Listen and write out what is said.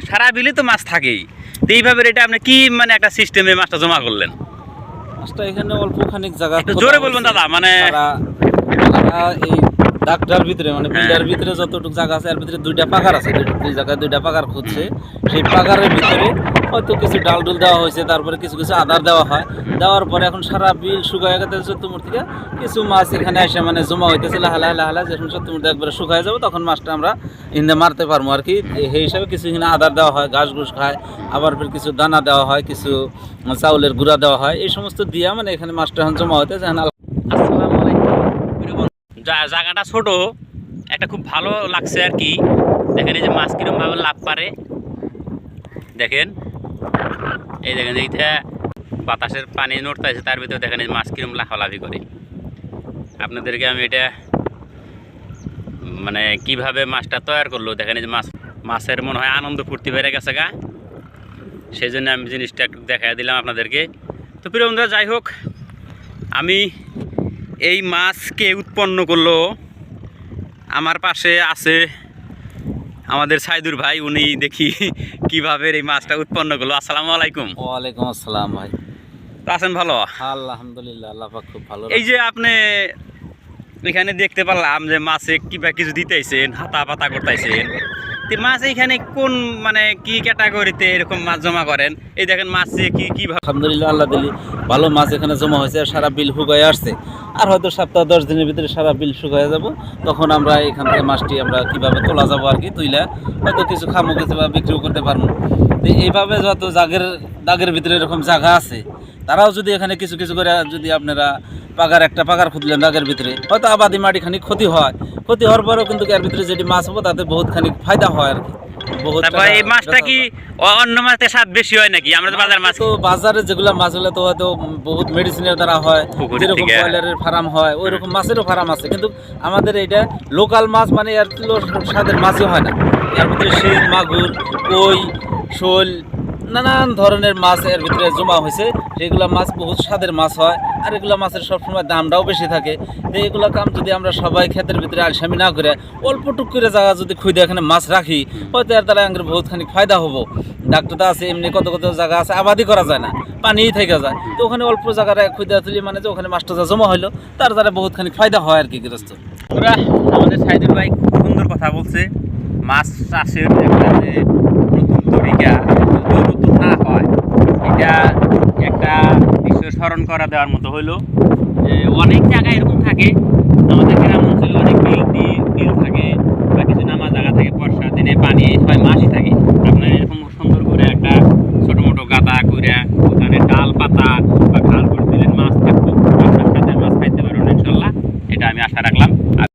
সারা বিলে তো মাছ থাকেই। তো এইভাবে এটা আপনি কি মানে একটা সিস্টেমে মাছটা জমা করলেন? মাছটা এখানে অল্প খানিক জায়গা জোরে বলবেন দাদা, মানে- এই ডাকটার ভিতরে মানে হ্যাঁ। বিল্ডার ভিতরে যতটুকু জায়গা আছে এর ভিতরে দুইটা পাকার আছে দুই- জায়গায় দুইটা পাকার খুঁজছে। সেই পাকারের ভিতরে হয়তো কিছু ডাল ডুল দেওয়া হয়েছে তারপরে কিছু কিছু আদার দেওয়া হয়। দেওয়ার পরে এখন সারা বিল শুকায় গেছে চতুর্মুর থেকে কিছু মাছ এখানে এসে মানে জমা হইতেছে লাহালা লাহালা যখন চতুর্মুর একবারে শুকায় যাবে তখন মাছটা আমরা ইন্দে মারতে পারব। আর কি সেই হিসাবে কিছু এখানে আদার দেওয়া হয় ঘাস ঘুষ খায় আবার ফের কিছু দানা দেওয়া হয় কিছু চাউলের গুঁড়া দেওয়া হয় এই সমস্ত দিয়া মানে এখানে মাছটা এখন জমা হইতে যেন আসসালামু আলাইকুম প্রিয় বন্ধু, জা- জায়গাটা ছোট, একটা খুব ভালো লাগছে আর কি। দেখেন এই যে মাছ কিরম ভাবে লাভ পারে। দেখেন, এই দেখেন এইটা বাতাসের পানি নড়তে আছে তার ভিতরে দেখেন এই মাছ কিরম লাফালাফি করে। আপনাদেরকে আমি এটা মানে কীভাবে মাছটা তৈরি করল, দেখেন এই যে মাছ, মাছের মনে হয় আনন্দ ফুর্তি বেড়ে গেছে গা। সেই জন্য আমি জিনিসটা একটু দেখা দিলাম আপনাদেরকে। তো প্রিয় বন্ধুরা, যাই হোক, আমি এই মাছকে উৎপন্ন করল। আমার পাশে আছে আমাদের সাইদুর ভাই উনি দেখি কীভাবে এই মাছটা উৎপন্ন করল। আসসালামু আলাইকুম। ওয়ালাইকুম আসসালাম ভাই। আছেন ভালো? আলহামদুলিল্লাহ আল্লাহ পাক খুব ভালো এই যে আপনি এখানে দেখতে পারলাম যে মাছে কিবা কিছু দিতেছেন হাতা পাতা করতেছেন। মাছ এখানে কোন মানে কি ক্যাটাগরিতে এরকম মাছ জমা করেন? এই দেখেন মাছ কি কি আলহামদুলিল্লাহ আল্লাহ দিলি। ভালো মাছ এখানে জমা হয়েছে সারা বিল শুকায় আসছে। আর হয়তো সপ্তাহ দশ দিনের ভিতরে সারা বিল শুকায় যাব। তখন আমরা এখান থেকে মাছটি আমরা কীভাবে তোলা যাব আর কি তুইলা হয়তো কিছু খামো, কিছু বা বিক্রিও করতে পারব। তো এইভাবে যত জাগের, দাগের ভিতরে এরকম জায়গা আছে, তারাও যদি এখানে কিছু কিছু করে যদি আপনারা পাগার, একটা পাগার খুঁজলেন দাগের ভিতরে, হয়তো আবাদি মাটি খানিক ক্ষতি হয়। ক্ষতি হওয়ার পরেও কিন্তু এর ভিতরে যেটি মাছ হব, তাতে বহুত খানিক ফায়দা হয় আর কি। তারপর এই মাছটা কি যায়। অ- অন্য স্বাদ বেশি হয় নাকি? আমরা তো বাজার মাছ তো বাজারে যেগুলো মাছগুলো তো হয়তো বহুত মেডিসিনের দ্বারা হয় যেরকম ব্রয়লারের ফার্ম হয় ওই রকম মাছেরও ফার্ম আছে। কিন্তু আমাদের এইটা লোকাল মাছ মানে কিলো স্বাদের মাছই হয় না। এর মধ্যে শিং মাগুর কই শোল নানান ধরনের মাছ এর ভিতরে জমা হয়েছে। সেগুলো মাছ বহুত স্বাদের মাছ হয়, আর এগুলো মাছের সবসময় দামটাও বেশি থাকে। তো এগুলো কাম যদি আমরা সবাই ক্ষেতের ভিতরে আলসামি না করে অল্প টুক করে জায়গা যদি খুঁজে এখানে মাছ রাখি, হয়তো এর দ্বারা আমাদের বহুত খানিক ফায়দা হব। ডাক্তার তো আছে, এমনি কত কত জায়গা আছে আবাদি করা যায় না, পানিই থেকে যায়। তো ওখানে অল্প জায়গায় খুঁজে তুলি মানে যে ওখানে মাছটা যা জমা হলো তার দ্বারা বহুত খানিক ফায়দা হয় আর কি গ্রস্ত ওরা আমাদের সাইদুর ভাই সুন্দর কথা বলছে, মাছ চাষের একটা নতুন তরিকা এটা একটা দৃশ্য স্মরণ করা দেওয়ার মতো হলো যে অনেক জায়গায় এরকম থাকে, আমাদের গ্রাম অঞ্চলে অনেক বিল বিল থাকে, বা কিছু নামা জায়গা থাকে বর্ষা দিনে পানি ছয় মাসই থাকে। আপনার এরকম সুন্দর